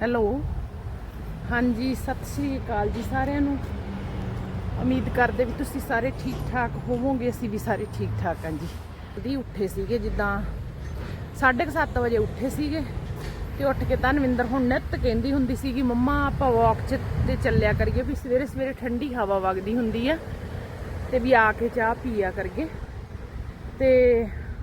Hello. ਹਾਂਜੀ, ਸਤਿ ਸ੍ਰੀ ਅਕਾਲ ਜੀ ਸਾਰਿਆਂ ਨੂੰ। ਉਮੀਦ ਕਰਦੇ ਵੀ ਤੁਸੀਂ ਸਾਰੇ ਠੀਕ ਠਾਕ ਹੋਵੋਗੇ, ਅਸੀਂ ਵੀ ਸਾਰੇ ਠੀਕ ਠਾਕ ਹਾਂ ਜੀ। ਜਲਦੀ ਉੱਠੇ ਸੀਗੇ ਜਿੱਦਾਂ 7:30 ਵਜੇ ਉੱਠੇ ਸੀਗੇ ਤੇ ਉੱਠ ਕੇ ਧਨਵਿੰਦਰ ਹੁਣ ਨਿੱਤ ਕਹਿੰਦੀ ਹੁੰਦੀ ਸੀਗੀ, ਮੰਮਾ, ਆਪਾਂ ਵਾਕ 'ਚ ਤੇ ਚੱਲਿਆ ਕਰੀਏ ਵੀ ਸਵੇਰੇ ਸਵੇਰੇ ਠੰਡੀ ਹਵਾ ਵਗਦੀ ਹੁੰਦੀ ਆ ਤੇ ਵੀ ਆ ਕੇ ਚਾਹ ਪੀਆ ਕਰੀਏ। ਤੇ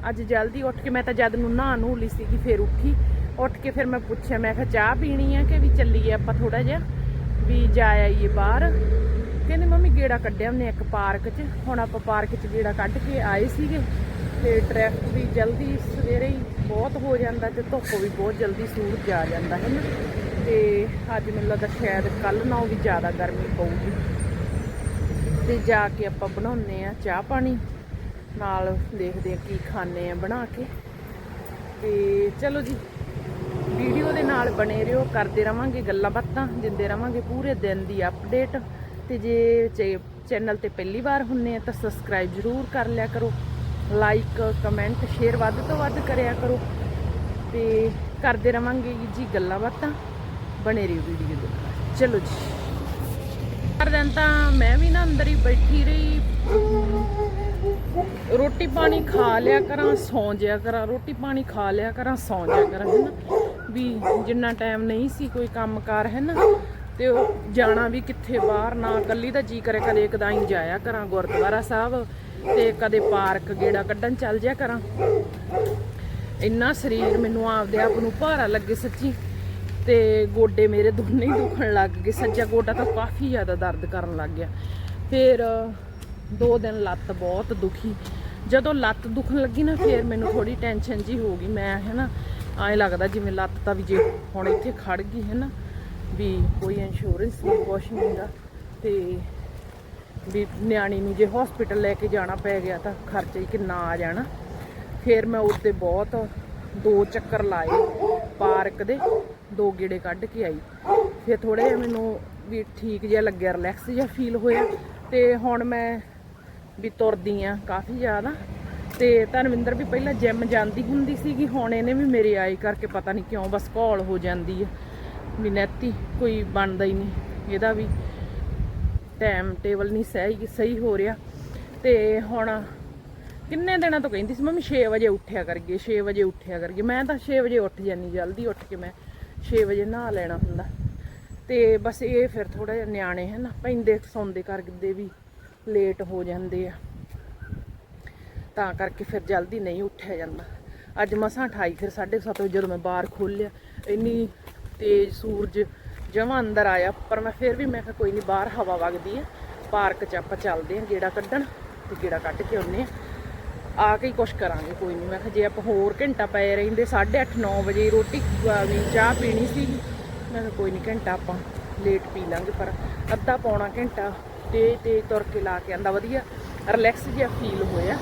ਅੱਜ ਜਲਦੀ ਉੱਠ ਕੇ ਮੈਂ ਤਾਂ ਜਦ ਨੂੰ ਨਹਾ ਨੂੰ ਲਈ ਸੀਗੀ, ਫਿਰ ਉੱਠੀ। ਉੱਠ ਕੇ ਫਿਰ ਮੈਂ ਪੁੱਛਿਆ, ਮੈਂ ਕਿਹਾ ਚਾਹ ਪੀਣੀ ਆ ਕਿ ਵੀ ਚੱਲੀਏ ਆਪਾਂ ਥੋੜਾ ਜਿਹਾ? ਵੀ ਜਾ ਆਈਏ ਬਾਹਰ। ਕਹਿੰਦੇ, ਮੰਮੀ ਗੇੜਾ ਕੱਢਿਆ ਉਹਨੇ ਇੱਕ ਪਾਰਕ 'ਚ। ਹੁਣ ਆਪਾਂ ਪਾਰਕ 'ਚ ਗੇੜਾ ਕੱਢ ਕੇ ਆਏ ਸੀਗੇ ਤੇ ਟ੍ਰੈਫਿਕ ਵੀ ਜਲਦੀ ਸਵੇਰੇ ਹੀ ਬਹੁਤ ਹੋ ਜਾਂਦਾ ਤੇ ਧੁੱਪ ਵੀ ਬਹੁਤ ਜਲਦੀ ਸੂਰਜ ਆ ਜਾਂਦਾ ਹੈ ਨਾ। ਤੇ ਅੱਜ ਮੈਨੂੰ ਲੱਗਦਾ ਸ਼ਾਇਦ ਕੱਲ ਨਾਲੋਂ ਵੀ ਜ਼ਿਆਦਾ ਗਰਮੀ ਪਊਗੀ। ਤੇ ਜਾ ਕੇ ਆਪਾਂ ਬਣਾਉਨੇ ਆ ਚਾਹ ਪਾਣੀ। ਨਾਲ ਦੇਖਦੇ ਆ ਕੀ ਖਾਣੇ ਆ ਬਣਾ ਕੇ। ਤੇ ਚਲੋ ਜੀ ਵੀਡੀਓ ਦੇ ਨਾਲ ਬਣੇ ਰਹੋ, ਕਰਦੇ ਰਵਾਂਗੇ ਗੱਲਾਂ ਬਾਤਾਂ, ਦਿੰਦੇ ਰਵਾਂਗੇ ਪੂਰੇ ਦਿਨ ਦੀ ਅਪਡੇਟ ਤੇ ਜੇ ਚੈਨਲ ਤੇ ਪਹਿਲੀ ਵਾਰ ਹੁੰਨੇ ਆ ਤਾਂ ਸਬਸਕ੍ਰਾਈਬ ਜ਼ਰੂਰ ਕਰ ਲਿਆ ਕਰੋ। ਲਾਈਕ ਕਮੈਂਟ ਸ਼ੇਅਰ ਵੱਧ ਤੋਂ ਵੱਧ ਕਰਿਆ ਕਰੋ। ਤੇ ਕਰਦੇ ਰਵਾਂਗੇ ਜੀ ਗੱਲਾਂ ਬਾਤਾਂ, ਬਣੇ ਰਹੋ ਵੀਡੀਓ ਦੇ ਨਾਲ। ਚਲੋ ਜੀ। ਹਰ ਦਿਨ ਤਾਂ ਮੈਂ ਵੀ ਨਾ ਅੰਦਰ ਹੀ ਬੈਠੀ ਰਹੀ। ਰੋਟੀ ਪਾਣੀ ਖਾ ਲਿਆ ਕਰਾਂ, ਸੌਂ ਜਿਆ ਕਰਾਂ। ਰੋਟੀ ਪਾਣੀ ਖਾ ਲਿਆ ਕਰਾਂ, ਸੌਂ ਜਿਆ ਕਰਾਂ, ਹੈਨਾ? ਵੀ ਜਿੰਨਾ ਟਾਈਮ ਨਹੀਂ ਸੀ ਕੋਈ ਕੰਮਕਾਰ, ਹੈ ਨਾ? ਤੇ ਉਹ ਜਾਣਾ ਵੀ ਕਿੱਥੇ ਬਾਹਰ, ਨਾ ਕੱਲੀ ਦਾ ਜੀ ਕਰੇ, ਕਦੇ ਕਦਾਈ ਜਾਇਆ ਕਰਾਂ, ਗੁਰਦੁਆਰਾ ਸਾਹਿਬ ਤੇ ਕਦੇ ਪਾਰਕ ਗੇੜਾ ਕੱਢਣ ਚੱਲ ਜਿਆ ਕਰਾਂ। ਇੰਨਾ ਸਰੀਰ ਮੈਨੂੰ ਆਪਦੇ ਆਪ ਨੂੰ ਭਾਰਾ ਲੱਗੇ ਸੱਚੀ। ਤੇ ਗੋਡੇ ਮੇਰੇ ਦੋਨੇ ਹੀ ਦੁਖਣ ਲੱਗ ਗਏ ਸੱਜਾ ਗੋਡਾ ਤਾਂ ਕਾਫੀ ਜ਼ਿਆਦਾ ਦਰਦ ਕਰਨ ਲੱਗ ਗਿਆ। ਫਿਰ ਦੋ ਦਿਨ ਲੱਤ ਬਹੁਤ ਦੁਖੀ। ਜਦੋਂ ਲੱਤ ਦੁਖਣ ਲੱਗੀ ਨਾ, ਫਿਰ ਮੈਨੂੰ ਥੋੜੀ ਟੈਨਸ਼ਨ ਜੀ ਹੋ ਗਈ। ਮੈਂ, ਹੈ ਨਾ ਐਂ ਲੱਗਦਾ ਜਿਵੇਂ ਲੱਤ ਤਾਂ ਵੀ ਜੇ ਹੁਣ ਇੱਥੇ ਖੜ ਗਈ ਹੈ ਨਾ, ਵੀ ਕੋਈ ਇੰਸ਼ੋਰੈਂਸ ਨਹੀਂ, ਕੁਛ ਨਹੀਂ ਦਾ ਤੇ ਵੀ ਨਿਆਣੀ ਨੂੰ ਜੇ ਹਸਪੀਟਲ ਲੈ ਕੇ ਜਾਣਾ ਪੈ ਗਿਆ ਤਾਂ ਖਰਚਾ ਹੀ ਕਿੰਨਾ ਆ ਜਾਣਾ। ਫਿਰ ਮੈਂ ਉੱਤੇ ਬਹੁਤ ਦੋ ਚੱਕਰ ਲਾਏ ਪਾਰਕ ਦੇ, ਦੋ ਗੇੜੇ ਕੱਢ ਕੇ ਆਈ। ਫਿਰ ਥੋੜਾ ਜਿਹਾ ਮੈਨੂੰ ਵੀ ਠੀਕ ਜਿਹਾ ਲੱਗਿਆ ਰਿਲੈਕਸ ਜਿਹਾ ਫੀਲ ਹੋਇਆ। ਤੇ ਹੁਣ ਮੈਂ ਵੀ ਤੁਰਦੀ ਆ ਕਾਫੀ ਜ਼ਿਆਦਾ। ਤੇ ਧਨਵਿੰਦਰ ਵੀ ਪਹਿਲਾਂ ਜਿਮ ਜਾਂਦੀ ਹੁੰਦੀ ਸੀਗੀ, ਹੁਣ ਇਹਨੇ ਵੀ ਮੇਰੇ ਆਏ ਕਰਕੇ ਪਤਾ ਨਹੀਂ ਕਿਉਂ ਬਸ ਘੋਲ ਹੋ ਜਾਂਦੀ ਆ, ਵੀ ਨੈਤੀ ਕੋਈ ਬਣਦਾ ਹੀ ਨਹੀਂ, ਇਹਦਾ ਵੀ ਟਾਈਮ ਟੇਬਲ ਨਹੀਂ ਸਹੀ ਸਹੀ ਹੋ ਰਿਹਾ। ਤੇ ਹੁਣ ਕਿੰਨੇ ਦਿਨਾਂ ਤੋਂ ਕਹਿੰਦੀ ਸੀ, ਮੰਮੀ 6 ਵਜੇ ਉੱਠਿਆ ਕਰੀਏ 6 ਵਜੇ ਉੱਠਿਆ ਕਰੀਏ। ਮੈਂ ਤਾਂ 6 ਵਜੇ ਉੱਠ ਜਾਂਦੀ, ਜਲਦੀ ਉੱਠ ਕੇ ਮੈਂ 6 ਵਜੇ ਨਹਾ ਲੈਣਾ ਹੁੰਦਾ। ਤੇ ਬਸ ਇਹ ਫਿਰ ਥੋੜਾ ਜਿਹਾ ਨਿਆਣੇ ਹੈ ਨਾ ਪੈਂਦੇ ਸੌਂਦੇ ਕਰਦੇ ਵੀ ਲੇਟ ਹੋ ਜਾਂਦੇ ਆ। ਤਾਂ ਕਰਕੇ ਫਿਰ ਜਲਦੀ ਨਹੀਂ ਉੱਠਿਆ ਜਾਂਦਾ। ਅੱਜ ਮਸਾਂ 28 ਫਿਰ 7:30 ਵਜੇ ਜਦੋਂ ਮੈਂ ਬਾਹਰ ਖੋਲਿਆ ਇੰਨੀ ਤੇਜ਼ ਸੂਰਜ ਜਮਾਂ ਅੰਦਰ ਆਇਆ, ਪਰ ਮੈਂ ਫਿਰ ਵੀ ਮੈਂ ਕਿਹਾ ਕੋਈ ਨਹੀਂ, ਬਾਹਰ ਹਵਾ ਵਗਦੀ ਹੈ, ਪਾਰਕ 'ਚ ਆਪਾਂ ਚੱਲਦੇ ਹਾਂ, ਗੇੜਾ ਕੱਢਣ ਤੇ ਗੇੜਾ ਕੱਢ ਕੇ ਆਉਨੇ ਆ ਆ ਕੇ ਹੀ ਕੁਛ ਕਰਾਂਗੇ, ਕੋਈ ਨਹੀਂ, ਮੈਂ ਕਿਹਾ ਜੇ ਆਪਾਂ ਹੋਰ ਘੰਟਾ ਪਏ ਰਹਿੰਦੇ 8:30 9 ਵਜੇ ਰੋਟੀ ਖਵਾਉਣੀ ਚਾਹ ਪੀਣੀ ਸੀ, ਮੈਂ ਕਿਹਾ ਕੋਈ ਨਹੀਂ, ਘੰਟਾ ਆਪਾਂ ਲੇਟ ਪੀ ਲਾਂਗੇ, ਪਰ ਅੱਧਾ ਪੌਣਾ ਘੰਟਾ ਤੇ ਤੇ ਤੁਰ ਕੇ ਲਾ ਕੇ ਆਂਦਾ, ਵਧੀਆ ਰਿਲੈਕਸ ਜਿਹਾ ਫੀਲ ਹੋਇਆ।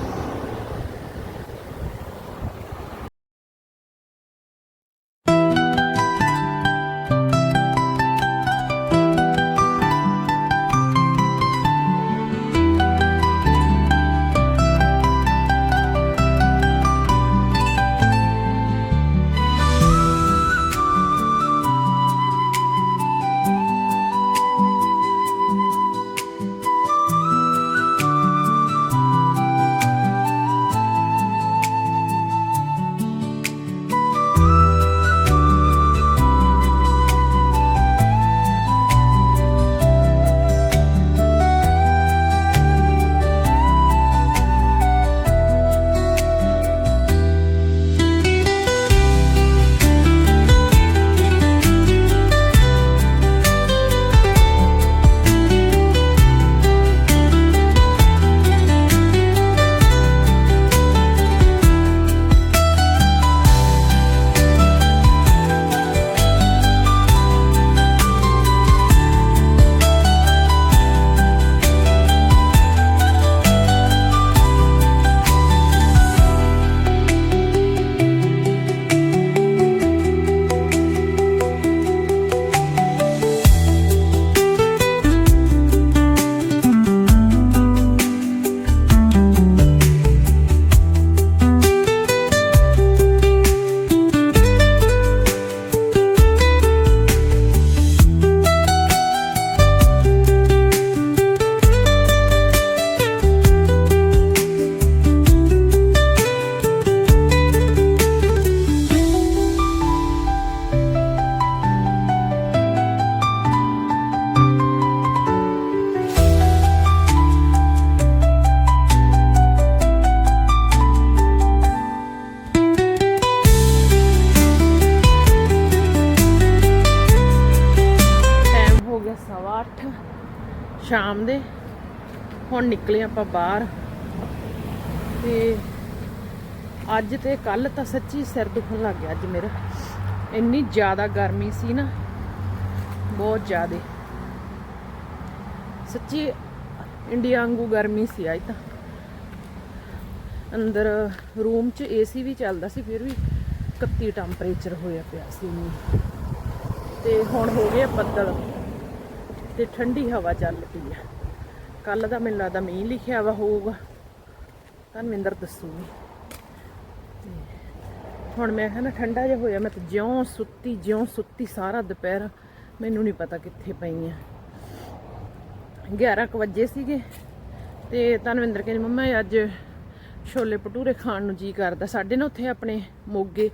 ਹੁਣ ਨਿਕਲੇ ਆਪਾਂ ਬਾਹਰ। ਤੇ ਅੱਜ ਤੇ ਕੱਲ ਤਾਂ ਸੱਚੀ ਸਿਰ ਦੁਖਣ ਲੱਗ ਗਿਆ ਅੱਜ ਮੇਰਾ। ਇੰਨੀ ਜ਼ਿਆਦਾ ਗਰਮੀ ਸੀ ਨਾ, ਬਹੁਤ ਜ਼ਿਆਦਾ। ਸੱਚੀ ਇੰਡੀਆ ਵਾਂਗੂ ਗਰਮੀ ਸੀ ਅੱਜ ਤਾਂ। ਅੰਦਰ ਰੂਮ 'ਚ ਏਸੀ ਵੀ ਚੱਲਦਾ ਸੀ, ਫਿਰ ਵੀ 31 ਟੈਂਪਰੇਚਰ ਹੋਇਆ ਪਿਆ ਸੀ ਤੇ ਹੁਣ ਹੋ ਗਏ ਬੱਦਲ ਤੇ ਠੰਡੀ ਹਵਾ ਚੱਲ ਪਈ ਆ। ਕੱਲ ਦਾ ਮੈਨੂੰ ਲੱਗਦਾ ਮੀਂਹ ਲਿਖਿਆ ਵਾ ਹੋਊਗਾ। ਧਨਵਿੰਦਰ ਦੱਸੂਗੀ ਹੁਣ ਮੈਂ ਕਹਿੰਦਾ ਠੰਡਾ ਜਿਹਾ ਹੋਇਆ, ਮੈਂ ਤਾਂ ਜਿਉਂ ਸੁੱਤੀ ਜਿਉਂ ਸੁੱਤੀ ਸਾਰਾ ਦੁਪਹਿਰ ਮੈਨੂੰ ਨਹੀਂ ਪਤਾ ਕਿੱਥੇ ਪਈ ਆ 11 ਕੁ ਵਜੇ ਸੀਗੇ ਤੇ ਤਨਵਿੰਦਰ ਕਹਿੰਦੀ, ਮੰਮਾ ਅੱਜ ਛੋਲੇ ਭਟੂਰੇ ਖਾਣ ਨੂੰ ਜੀ ਕਰਦਾ। ਸਾਡੇ ਨਾ ਉੱਥੇ ਆਪਣੇ ਮੋਗੇ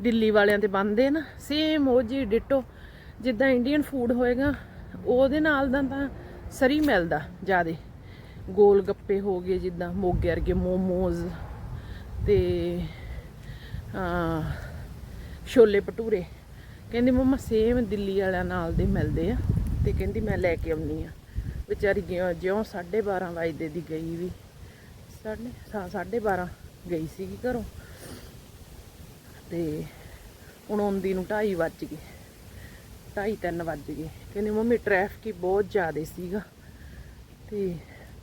ਦਿੱਲੀ ਵਾਲਿਆਂ ਤੇ ਬੰਦੇ ਨਾ ਸੇਮ ਉਹ ਜੀ ਡਿਟੋ, ਜਿੱਦਾਂ ਇੰਡੀਅਨ ਫੂਡ ਹੋਏਗਾ, ਉਹਦੇ ਨਾਲ ਦਾ ਤਾਂ ਸਰੀ ਮਿਲਦਾ ਜਿਆਦੇ। ਗੋਲ ਗੱਪੇ ਹੋ ਗਏ ਜਿੱਦਾਂ ਮੋਗੇ ਵਰਗੇ ਮੋਮੋਜ਼ ਤੇ ਆ ਛੋਲੇ ਭਟੂਰੇ। ਕਹਿੰਦੀ ਮੰਮਾ ਸੇਮ ਦਿੱਲੀ ਵਾਲਿਆਂ ਨਾਲ ਦੇ ਮਿਲਦੇ ਆ ਤੇ ਕਹਿੰਦੀ ਮੈਂ ਲੈ ਕੇ ਆਉਣੀ ਆ। ਵਿਚਾਰੀ ਜਿਉਂ ਜਿਉਂ 12:30 ਵਜੇ ਦੀ ਗਈ ਵੀ। ਸਾਢੇ ਹਾਂ 12:30 ਗਈ ਸੀਗੀ ਘਰੋਂ। ਤੇ ਹੁਣ ਆਉਂਦੀ ਨੂੰ 2:30 ਵੱਜ ਗਏ। 2:30 3 ਵੱਜ ਗਏ। ਕਹਿੰਦੀ ਮੰਮੀ ਟ੍ਰੈਫਿਕ ਹੀ ਬਹੁਤ ਜ਼ਿਆਦਾ ਸੀਗਾ। ਤੇ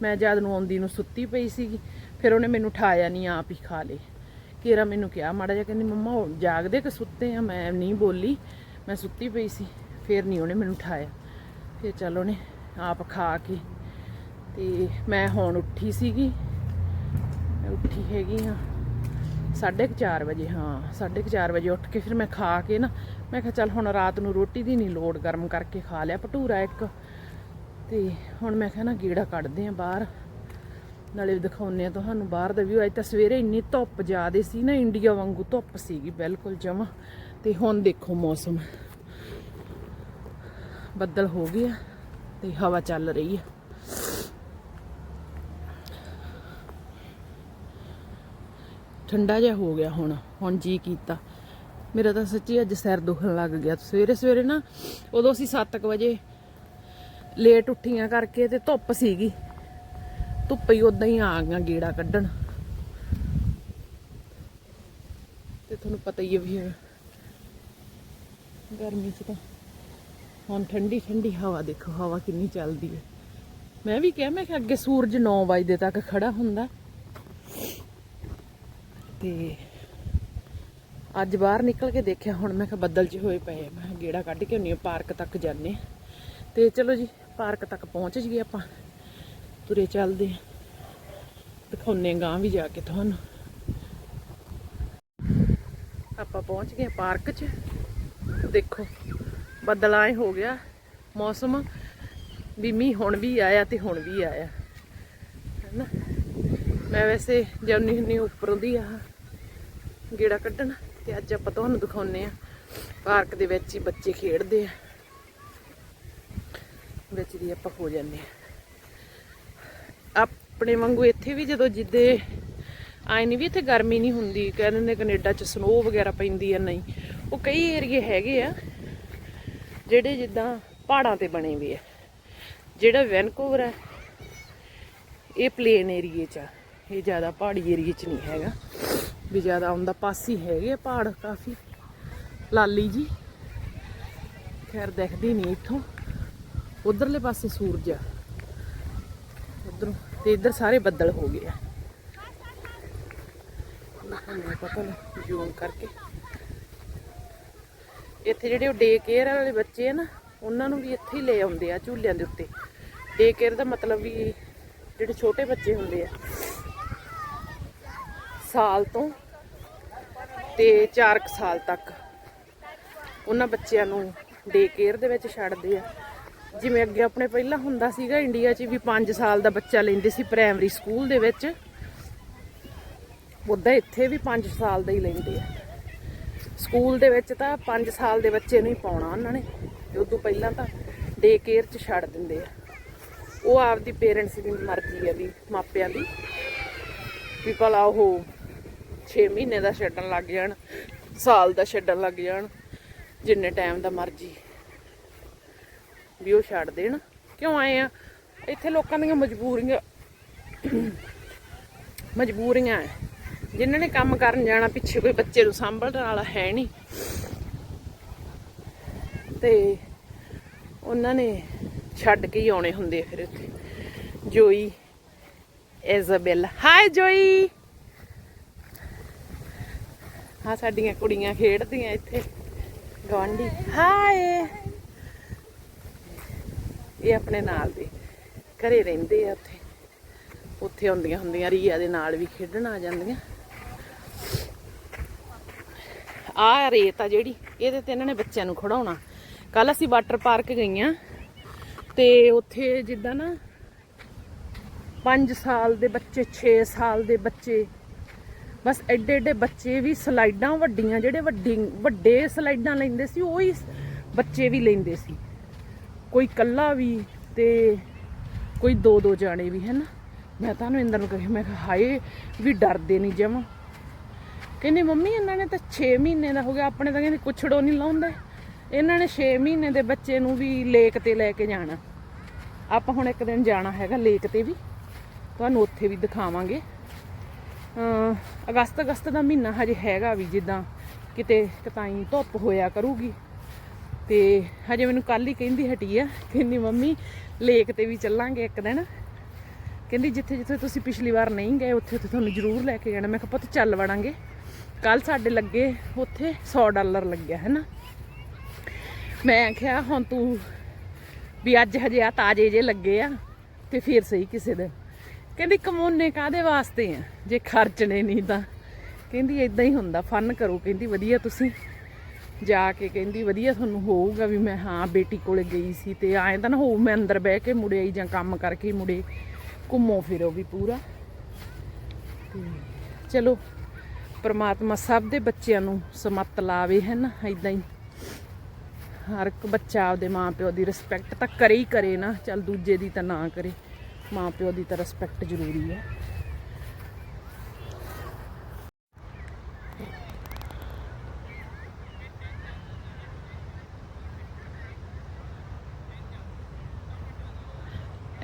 ਮੈਂ ਜਦ ਨੂੰ ਆਉਂਦੀ ਨੂੰ ਸੁੱਤੀ ਪਈ ਸੀਗੀ, ਫਿਰ ਉਹਨੇ ਮੈਨੂੰ ਉਠਾਇਆ ਨਹੀਂ ਆਪ ਹੀ ਖਾ ਲੇ ਕੇਰਾ ਮੈਨੂੰ ਕਿਹਾ ਮਾੜਾ ਜਿਹਾ, ਕਹਿੰਦੀ ਮੰਮਾ ਉਹ ਜਾਗਦੇ ਕਿ ਸੁੱਤੇ ਆ? ਮੈਂ ਨਹੀਂ ਬੋਲੀ। ਮੈਂ ਸੁੱਤੀ ਪਈ ਸੀ, ਫਿਰ ਨਹੀਂ ਉਹਨੇ ਮੈਨੂੰ ਉਠਾਇਆ। ਫਿਰ ਚੱਲ ਉਹਨੇ ਆਪ ਖਾ ਕੇ ਤੇ ਮੈਂ ਹੁਣ ਉੱਠੀ ਸੀਗੀ। ਮੈਂ ਉੱਠੀ ਹੈਗੀ ਆ 4:30 ਵਜੇ, ਹਾਂ 4:30 ਵਜੇ ਉੱਠ ਕੇ ਫਿਰ ਮੈਂ ਖਾ ਕੇ ਨਾ ਮੈਂ ਕਿਹਾ ਚੱਲ ਹੁਣ ਰਾਤ ਨੂੰ ਰੋਟੀ ਦੀ ਨਹੀਂ ਲੋੜ, ਗਰਮ ਕਰਕੇ ਖਾ ਲਿਆ ਭਟੂਰਾ ਇੱਕ। ਤੇ ਹੁਣ ਮੈਂ ਕਿਹਾ ਨਾ ਗੀੜਾ ਕੱਢਦੇ ਆ ਬਾਹਰ। ਨਾਲੇ ਦਿਖਾਉਂਦੇ ਆ ਤੁਹਾਨੂੰ ਬਾਹਰ ਦਾ ਵਿਊ ਅੱਜ ਤਾਂ ਸਵੇਰੇ ਇੰਨੀ ਧੁੱਪ ਜ਼ਿਆਦੇ ਸੀ ਨਾ, ਇੰਡੀਆ ਵਾਂਗੂ ਧੁੱਪ ਸੀਗੀ ਬਿਲਕੁਲ ਜਮਾ। ਤੇ ਹੁਣ ਦੇਖੋ ਮੌਸਮ। ਬੱਦਲ ਹੋ ਗਿਆ ਆ ਤੇ ਹਵਾ ਚੱਲ ਰਹੀ ਆ। ਠੰਡਾ ਜਿਹਾ ਹੋ ਗਿਆ ਹੁਣ ਹੁਣ ਜੀ ਕੀਤਾ। ਮੇਰਾ ਤਾਂ ਸੱਚੀ ਅੱਜ ਸਿਰ ਦੁਖਣ ਲੱਗ ਗਿਆ। ਸਵੇਰੇ ਸਵੇਰੇ ਨਾ ਉਦੋਂ ਅਸੀਂ 7:00 ਵਜੇ ਲੇਟ ਉੱਠੀਆਂ ਕਰਕੇ ਤੇ ਧੁੱਪ ਸੀਗੀ। ਧੁੱਪ ਹੀ ਉਦਾਂ ਹੀ ਆ ਗਈਆਂ ਗੇੜਾ ਕੱਢਣ। ਤੇ ਤੁਹਾਨੂੰ ਪਤਾ ਹੀ ਹੈ ਵੀ ਗਰਮੀ ਚ ਤਾਂ ਹੁਣ ਠੰਡੀ ਠੰਡੀ ਹਵਾ ਦੇਖੋ, ਹਵਾ ਕਿੰਨੀ ਚੱਲਦੀ ਹੈ। ਮੈਂ ਵੀ ਕਿਹਾ, ਮੈਂ ਕਿ ਅੱਗੇ ਸੂਰਜ 9 ਵਜੇ ਤੱਕ ਖੜਾ ਹੁੰਦਾ। ਤੇ ਅੱਜ ਬਾਹਰ ਨਿਕਲ ਕੇ ਦੇਖਿਆ, ਹੁਣ ਮੈਂ ਕਿਹਾ ਬੱਦਲ ਜਿਹੇ ਹੋਏ ਪਏ ਮੈਂ ਕਿਹਾ ਗੇੜਾ ਕੱਢ ਕੇ ਹੁੰਨੀ ਪਾਰਕ ਤੱਕ ਜਾਂਦੇ ਹਾਂ। ਤੇ ਚਲੋ ਜੀ, ਪਾਰਕ ਤੱਕ ਪਹੁੰਚ ਗਏ ਆਪਾਂ। ਤੁਰੇ ਚੱਲਦੇ ਹਾਂ। ਦਿਖਾਉਂਦੇ ਗਾਂ ਵੀ ਜਾ ਕੇ ਤੁਹਾਨੂੰ। ਆਪਾਂ ਪਹੁੰਚ ਗਏ ਪਾਰਕ 'ਚ। ਦੇਖੋ, ਬੱਦਲ ਆਏ ਹੋ ਗਿਆ। ਮੌਸਮ ਵੀ ਮੀਂਹ ਹੁਣ ਵੀ ਆਇਆ ਤੇ ਹੁਣ ਵੀ ਆਇਆ। ਹੈਨਾ? ਮੈਂ ਵੈਸੇ ਜਾਂਦੀ ਹੁੰਨੀ ਉੱਪਰੋਂ ਦੀ ਆ। ਗੇੜਾ ਕੱਢਣ ਤੇ ਅੱਜ ਆਪਾਂ ਤੁਹਾਨੂੰ ਦਿਖਾਉਨੇ ਆ ਪਾਰਕ ਦੇ ਵਿੱਚ ਹੀ ਬੱਚੇ ਖੇਡਦੇ ਆ। ਵਿੱਚ ਦੀ ਆਪਾਂ ਹੋ ਜਾਂਦੇ ਆ ਆਪਣੇ ਵਾਂਗੂ ਇੱਥੇ ਵੀ ਜਦੋਂ ਜਿੱਦੇ ਆਏ ਨਹੀਂ ਵੀ ਇੱਥੇ ਗਰਮੀ ਨਹੀਂ ਹੁੰਦੀ ਕਹਿੰਦੇ ਨੇ ਕੈਨੇਡਾ ਚ ਸਨੋ ਵਗੈਰਾ ਪੈਂਦੀ ਆ ਨਹੀਂ, ਉਹ ਕਈ ਏਰੀਏ ਹੈਗੇ ਆ ਜਿਹੜੇ ਜਿੱਦਾਂ ਪਹਾੜਾਂ ਤੇ ਬਣੇ ਵੀ ਆ। ਜਿਹੜਾ ਵੈਨਕੂਵਰ ਹੈ ਇਹ ਪਲੇਨ ਏਰੀਏ ਚ ਆ, ਇਹ ਜ਼ਿਆਦਾ ਪਹਾੜੀ ਏਰੀਏ ਚ ਨਹੀਂ ਹੈਗਾ। ਵੀ ਜ਼ਿਆਦਾ ਆਉਂਦਾ ਪਾਸੀ ਹੈਗੇ ਆ ਪਹਾੜ ਕਾਫੀ। ਲਾਲੀ ਜੀ। ਖੈਰ ਦਿਖਦੀ ਨਹੀਂ ਇੱਥੋਂ। ਉਧਰਲੇ ਪਾਸੇ ਸੂਰਜ ਆ। ਉਧਰੋਂ ਤੇ ਇੱਧਰ ਸਾਰੇ ਬੱਦਲ ਹੋ ਗਏ ਆ। ਤੁਹਾਨੂੰ ਪਤਾ ਨਹੀਂ ਜ਼ੂਮ ਕਰਕੇ। ਇੱਥੇ ਜਿਹੜੇ ਉਹ ਡੇ ਕੇਅਰ ਵਾਲੇ ਬੱਚੇ ਆ ਨਾ, ਉਹਨਾਂ ਨੂੰ ਵੀ ਇੱਥੇ ਹੀ ਲੈ ਆਉਂਦੇ ਆ ਝੂਲਿਆਂ ਦੇ ਉੱਤੇ। ਡੇ ਕੇਅਰ ਦਾ ਮਤਲਬ ਵੀ ਜਿਹੜੇ ਛੋਟੇ ਬੱਚੇ ਹੁੰਦੇ ਆ, ਸਾਲ ਤੋਂ ਤੇ 4 ਸਾਲ ਤੱਕ ਉਹਨਾਂ ਬੱਚਿਆਂ ਨੂੰ ਡੇ ਕੇਅਰ ਦੇ ਵਿੱਚ ਛੱਡਦੇ ਆ। ਜਿਵੇਂ ਅੱਗੇ ਆਪਣੇ ਪਹਿਲਾਂ ਹੁੰਦਾ ਸੀਗਾ ਇੰਡੀਆ 'ਚ ਵੀ 5 ਸਾਲ ਦਾ ਬੱਚਾ ਲੈਂਦੇ ਸੀ ਪ੍ਰਾਇਮਰੀ ਸਕੂਲ ਦੇ ਵਿੱਚ। ਉਦਾਂ ਇੱਥੇ ਵੀ 5 ਸਾਲ ਦਾ ਹੀ ਲੈਂਦੇ ਆ। ਸਕੂਲ ਦੇ ਵਿੱਚ ਤਾਂ 5 ਸਾਲ ਦੇ ਬੱਚੇ ਨੂੰ ਹੀ ਪਾਉਣਾ ਉਹਨਾਂ ਨੇ ਤੇ ਉਦੋਂ ਪਹਿਲਾਂ ਤਾਂ ਡੇ ਕੇਅਰ 'ਚ ਛੱਡ ਦਿੰਦੇ ਆ। ਉਹ ਆਪਦੀ ਪੇਰੈਂਟਸ ਦੀ ਮਰਜ਼ੀ ਆ ਵੀ, ਮਾਪਿਆਂ ਦੀ। ਵੀ ਭਲਾ ਉਹ 6 ਮਹੀਨੇ ਦਾ ਛੱਡਣ ਲੱਗ ਜਾਣ, ਸਾਲ ਦਾ ਛੱਡਣ ਲੱਗ ਜਾਣ, ਜਿੰਨੇ ਟਾਈਮ ਦਾ ਮਰਜ਼ੀ ਵੀ ਉਹ ਛੱਡ ਦੇਣ। ਕਿਉਂ ਆਏ ਆ? ਇੱਥੇ ਲੋਕਾਂ ਦੀਆਂ ਮਜਬੂਰੀਆਂ ਮਜਬੂਰੀਆਂ ਹੈ ਜਿਨ੍ਹਾਂ ਨੇ ਕੰਮ ਕਰਨ ਜਾਣਾ, ਪਿੱਛੇ ਕੋਈ ਬੱਚੇ ਨੂੰ ਸੰਭਲਣ ਵਾਲਾ ਹੈ ਨਹੀਂ। ਤੇ ਉਹਨਾਂ ਨੇ ਛੱਡ ਕੇ ਹੀ ਆਉਣੇ ਹੁੰਦੇ ਫਿਰ ਇੱਥੇ। Joey, Isabel. Hi Joey! ਹਾਂ, ਸਾਡੀਆਂ ਕੁੜੀਆਂ ਖੇਡਦੀਆਂ ਇੱਥੇ। ਗਵਾਂਢੀ ਹਾਏ। ਇਹ ਆਪਣੇ ਨਾਲ ਦੇ। ਘਰੇ ਰਹਿੰਦੇ ਆ ਉੱਥੇ। ਉੱਥੇ ਆਉਂਦੀਆਂ ਹੁੰਦੀਆਂ, ਰੀਆ ਦੇ ਨਾਲ ਵੀ ਖੇਡਣ ਆ ਜਾਂਦੀਆਂ। ਆ ਰੇਤ ਆ ਜਿਹੜੀ, ਇਹਦੇ ਤੇ ਇਹਨਾਂ ਨੇ ਬੱਚਿਆਂ ਨੂੰ ਖੜਾਉਣਾ। ਕੱਲ ਅਸੀਂ ਵਾਟਰ ਪਾਰਕ ਗਈਆਂ ਤੇ ਉੱਥੇ ਜਿੱਦਾਂ ਨਾ 5 ਸਾਲ ਦੇ ਬੱਚੇ 6 ਸਾਲ ਦੇ ਬੱਚੇ ਬਸ ਐਡੇ ਐਡੇ ਬੱਚੇ ਵੀ ਸਲਾਈਡਾਂ ਵੱਡੀਆਂ, ਜਿਹੜੇ ਵੱਡੀ, ਵੱਡੇ ਸਲਾਈਡਾਂ ਲੈਂਦੇ ਸੀ, ਉਹ ਹੀ ਬੱਚੇ ਵੀ ਲੈਂਦੇ ਸੀ। ਕੋਈ ਕੱਲਾ ਵੀ ਤੇ ਕੋਈ ਦੋ ਦੋ ਜਾਣੇ ਵੀ ਹੈ ਨਾ ਮੈਂ ਤੁਹਾਨੂੰ ਇੰਦਰ ਨੂੰ ਕਹੀ, ਮੈਂ ਕਿਹਾ, ਹਾਏ, ਵੀ ਡਰਦੇ ਨਹੀਂ ਜਮਾਂ। ਕਹਿੰਦੇ, ਮੰਮੀ, ਇਹਨਾਂ ਨੇ ਤਾਂ 6 ਮਹੀਨੇ ਦਾ ਹੋ ਗਿਆ, ਆਪਣੇ ਤਾਂ ਕਹਿੰਦੇ ਕੁਛੜੋ ਨਹੀਂ ਲਾਉਂਦੇ। ਇਹਨਾਂ ਨੇ 6 ਮਹੀਨੇ ਦੇ ਬੱਚੇ ਨੂੰ ਵੀ ਲੇਕ ਤੇ ਲੈ ਕੇ ਜਾਣਾ। ਆਪਾਂ ਹੁਣ ਇੱਕ ਦਿਨ ਜਾਣਾ ਹੈਗਾ ਲੇਕ ਤੇ ਵੀ। ਤੁਹਾਨੂੰ ਉੱਥੇ ਵੀ ਦਿਖਾਵਾਂਗੇ। ਅਗਸਤ ਅਗਸਤ ਦਾ ਮਹੀਨਾ ਹਜੇ ਹੈਗਾ ਵੀ ਜਿੱਦਾਂ ਕਿਤੇ ਕਤਾਈ ਧੁੱਪ ਹੋਇਆ ਕਰੂਗੀ। ਤੇ ਹਜੇ ਮੈਨੂੰ ਕੱਲ ਹੀ ਕਹਿੰਦੀ ਹਟੀ ਆ, ਕਹਿੰਦੀ, ਮੰਮੀ, ਲੇਕ ਤੇ ਵੀ ਚੱਲਾਂਗੇ ਇੱਕ ਦਿਨ। ਕਹਿੰਦੀ, ਜਿੱਥੇ ਜਿੱਥੇ ਤੁਸੀਂ ਪਿਛਲੀ ਵਾਰ ਨਹੀਂ ਗਏ, ਉੱਥੇ ਉੱਥੇ ਤੁਹਾਨੂੰ ਜ਼ਰੂਰ ਲੈ ਕੇ ਜਾਣਾ। ਮੈਂ ਕਿਹਾ, ਪੁੱਤ, ਚੱਲ ਵੜਾਂਗੇ। ਕੱਲ ਸਾਡੇ ਲੱਗੇ ਉੱਥੇ 100 ਡਾਲਰ ਲੱਗਿਆ, ਹੈ ਨਾ? ਮੈਂ ਕਿਹਾ ਹੁਣ ਤੂੰ ਵੀ ਅੱਜ ਹਜੇ ਆ ਤਾਜੇ ਜੇ ਲੱਗੇ ਆ, ਤੇ ਫਿਰ ਸਹੀ ਕਿਸੇ ਦਿਨ। ਕਹਿੰਦੀ ਕਮਾਉਣੇ ਕਾਦੇ ਵਾਸਤੇ ਆ? ਜੇ ਖਰਚਣੇ ਨਹੀਂ ਤਾਂ। ਕਹਿੰਦੀ ਇਦਾਂ ਹੀ ਹੁੰਦਾ ਫਨ ਕਰੋ। ਕਹਿੰਦੀ ਵਧੀਆ ਤੁਸੀਂ। ਜਾ ਕੇ ਕਹਿੰਦੀ ਵਧੀਆ ਤੁਹਾਨੂੰ ਹੋਊਗਾ ਵੀ ਮੈਂ, ਹਾਂ, ਬੇਟੀ ਕੋਲੇ ਗਈ ਸੀ ਤੇ ਐਂ ਤਾਂ ਨਾ ਹੋਊ ਮੈਂ ਅੰਦਰ ਬਹਿ ਕੇ ਮੁੜੇ ਆਈ ਜਾਂ ਕੰਮ ਕਰਕੇ ਮੁੜੇ ਘੁੰਮੋ ਫਿਰੋ ਵੀ ਪੂਰਾ। ਚਲੋ, ਪ੍ਰਮਾਤਮਾ ਸਭ ਦੇ ਬੱਚਿਆਂ ਨੂੰ ਸਮੱਤ ਲਾਵੇ, ਹੈ ਨਾ? ਇਦਾਂ ਹੀ। ਹਰ ਇੱਕ ਬੱਚਾ ਆਪਦੇ ਮਾਪਿਓ ਦੀ ਰਿਸਪੈਕਟ ਤਾਂ ਕਰੇ ਹੀ ਕਰੇ ਨਾ। ਚੱਲ ਦੂਜੇ ਦੀ ਤਾਂ ਨਾ ਕਰੇ। ਮਾਂ ਪਿਓ ਦੀ ਤਾਂ ਰਿਸਪੈਕਟ ਜ਼ਰੂਰੀ ਹੈ।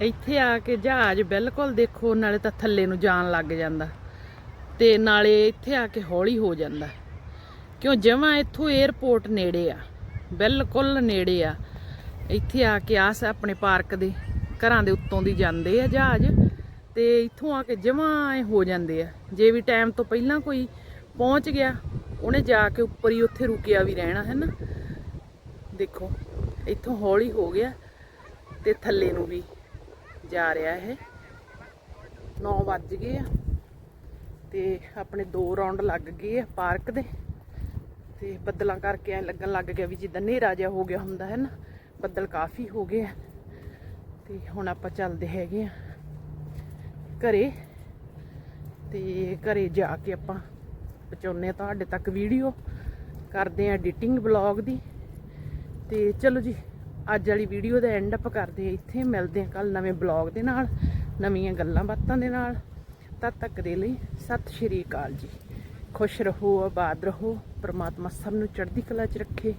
ਇੱਥੇ ਆ ਕੇ ਜਹਾਜ਼ ਬਿਲਕੁਲ ਦੇਖੋ, ਨਾਲੇ ਤਾਂ ਥੱਲੇ ਨੂੰ ਜਾਣ ਲੱਗ ਜਾਂਦਾ ਤੇ ਨਾਲੇ ਇੱਥੇ ਆ ਕੇ ਹੌਲੀ ਹੋ ਜਾਂਦਾ। ਕਿਉਂ ਜਮਾਂ ਇੱਥੋਂ 에ਅਰਪੋਰਟ ਨੇੜੇ ਆ, ਬਿਲਕੁਲ ਨੇੜੇ ਆ। ਇੱਥੇ ਆ ਕੇ ਆਸ ਆਪਣੇ ਪਾਰਕ ਦੇ। ਘਰਾਂ ਦੇ ਉੱਤੋਂ ਦੀ ਜਾਂਦੇ ਆ ਜਹਾਜ਼ ਤੇ ਇੱਥੋਂ ਆ ਕੇ ਜਮਾਂ ਐ ਹੋ ਜਾਂਦੇ ਆ। ਜੇ ਵੀ ਟਾਈਮ ਤੋਂ ਪਹਿਲਾਂ ਕੋਈ ਪਹੁੰਚ ਗਿਆ, ਉਹਨੇ ਜਾ ਕੇ ਉੱਪਰ ਹੀ ਉੱਥੇ ਰੁਕਿਆ ਵੀ ਰਹਿਣਾ ਹੈ ਨਾ ਦੇਖੋ, ਇੱਥੋਂ ਹੌਲੀ ਹੋ ਗਿਆ ਤੇ ਥੱਲੇ ਨੂੰ ਵੀ ਜਾ ਰਿਹਾ ਇਹ। 9 ਵੱਜ ਗਏ ਆ ਤੇ ਆਪਣੇ ਦੋ ਰਾਉਂਡ ਲੱਗ ਗਏ ਆ ਪਾਰਕ ਦੇ। ਤੇ ਬੱਦਲਾਂ ਕਰਕੇ ਐ ਲੱਗਣ ਲੱਗ ਗਿਆ ਵੀ ਜਿੱਦਾਂ ਹਨੇਰਾ ਜਿਹਾ ਹੋ ਗਿਆ ਹੁੰਦਾ ਹੈ ਨਾ ਬੱਦਲ ਕਾਫੀ ਹੋ ਗਏ ਆ। ਤੇ ਹੁਣ ਆਪਾਂ ਚੱਲਦੇ ਹੈਗੇ ਆ ਘਰੇ। ਤੇ ਘਰੇ ਜਾ ਕੇ ਆਪਾਂ ਪਹੁੰਚਾਉਂਦੇ ਆ ਤੁਹਾਡੇ ਤੱਕ ਵੀਡੀਓ, ਕਰਦੇ ਆ ਐਡੀਟਿੰਗ ਬਲੌਗ ਦੀ। ਤੇ ਚਲੋ ਜੀ, ਅੱਜ ਵਾਲੀ ਵੀਡੀਓ ਦਾ ਐਂਡ ਅਪ ਕਰਦੇ ਆ ਇੱਥੇ। ਮਿਲਦੇ ਆ ਕੱਲ ਨਵੇਂ ਬਲੌਗ ਦੇ ਨਾਲ, ਨਵੀਆਂ ਗੱਲਾਂ ਬਾਤਾਂ ਦੇ ਨਾਲ। ਤਦ ਤੱਕ ਦੇ ਲਈ ਸਤਿ ਸ਼੍ਰੀ ਅਕਾਲ ਜੀ। ਖੁਸ਼ ਰਹੋ, ਆਬਾਦ ਰਹੋ, ਪ੍ਰਮਾਤਮਾ ਸਭ ਨੂੰ ਚੜ੍ਹਦੀ ਕਲਾ 'ਚ ਰੱਖੇ।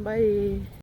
ਬਾਏ